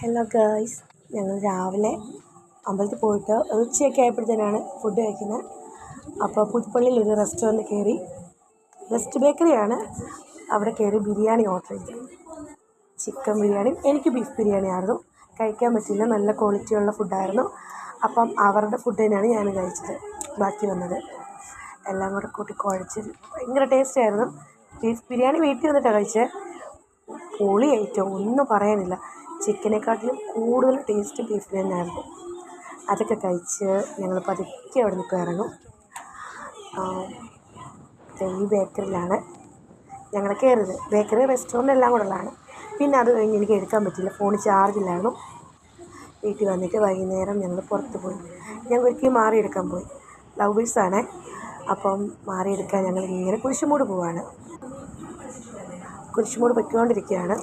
Hello girls ഞങ്ങൾ രാവിലെ അമ്പലത്തിൽ പോയിട്ട് ഉച്ചയൊക്കെ ആയപ്പോഴത്തേനാണ് ഫുഡ് കഴിക്കുന്നത്. അപ്പോൾ പുതുപ്പള്ളിയിൽ ഒരു റെസ്റ്റോറന്റ് കയറി. വെസ്റ്റ് ബേക്കറിയാണ് അവിടെ കയറി ബിരിയാണി ഓർഡർ ചെയ്തു. ചിക്കൻ ബിരിയാണി എനിക്ക് ബീഫ് ബിരിയാണി ആയിരുന്നു. കഴിക്കാൻ പറ്റില്ല നല്ല ക്വാളിറ്റിയുള്ള ഫുഡായിരുന്നു അപ്പം അവരുടെ ഫുഡ് തന്നെയാണ് ഞാൻ കഴിച്ചത്. ബാക്കി വന്നത്. എല്ലാം കൂടെ കൂട്ടി കുഴച്ച് ഭയങ്കര ടേസ്റ്റ് ആയിരുന്നു. ബീഫ് ബിരിയാണി വീട്ടിൽ വന്നിട്ടാണ് കഴിച്ചത് പൊളി ഐറ്റം ഒന്നും പറയാനില്ല. ചിക്കനെക്കാട്ടിലും കൂടുതൽ ടേസ്റ്റ് ബീഫിന് തന്നെയായിരുന്നു. അതൊക്കെ കഴിച്ച് ഞങ്ങൾ പതുക്കെ അവിടെ നിന്ന് ഇറങ്ങും ഈ ബേക്കറിയിലാണ് ഞങ്ങൾ കയറിയത്. ബേക്കറി റെസ്റ്റോറന്റ് എല്ലാം കൂടെ ഉള്ളതാണ്. പിന്നെ അത് കഴിഞ്ഞ് എനിക്ക് എടുക്കാൻ പറ്റില്ല. ഫോണിൽ ചാർജില്ലായിരുന്നു വീട്ടിൽ വന്നിട്ട് വൈകുന്നേരം ഞങ്ങൾ പുറത്ത് പോയി. ഞങ്ങൾ ഒരിക്കലും മാറിയെടുക്കാൻ പോയി. ലവ് ബേഴ്സ് ആണ് അപ്പം മാറിയെടുക്കാൻ ഞങ്ങൾ ഇങ്ങനെ കുരിശുമൂട് പോവാണ്. കുരിശുമൂട് പൊയ്ക്കൊണ്ടിരിക്കുകയാണ്.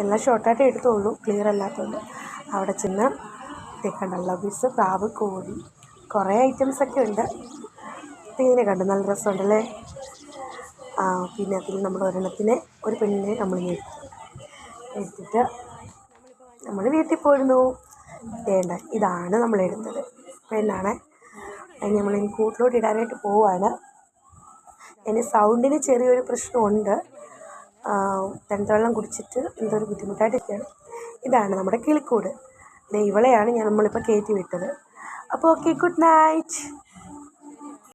എല്ലാം ഷോർട്ടായിട്ട് എടുത്തുള്ളൂ. ക്ലിയർ അല്ലാത്തതുകൊണ്ട് അവിടെ ചെന്ന് കണ്ട ബീസ് പ്രാവ് കോഴി കുറേ ഐറ്റംസൊക്കെ ഉണ്ട്. തീനെ കണ്ടു. നല്ല രസമുണ്ടല്ലേ? പിന്നെ അതിൽ നമ്മൾ ഒരെണ്ണത്തിനെ ഒരു പെണ്ണിനെ നമ്മൾ എടുത്തു. എടുത്തിട്ട് നമ്മൾ വീട്ടിൽ പോയിരുന്നു. വേണ്ട ഇതാണ് നമ്മൾ എടുത്തത്. പെണ്ണാണ്. അതിന് നമ്മൾ ഇനി കൂട്ടിലോട്ട് ഇടാനായിട്ട് പോവാണ്. അതിന് സൗണ്ടിന് ചെറിയൊരു പ്രശ്നമുണ്ട്. തണുത്തവെള്ളം കുടിച്ചിട്ട് എന്തോ ഒരു ബുദ്ധിമുട്ടായിട്ടിരിക്കുകയാണ്. ഇതാണ് നമ്മുടെ കിളിക്കൂട്. ദേ ഇവളെയാണ് ഞാൻ നമ്മളിപ്പോൾ കയറ്റി വിട്ടത്. അപ്പോൾ ഓക്കെ ഗുഡ് നൈറ്റ്.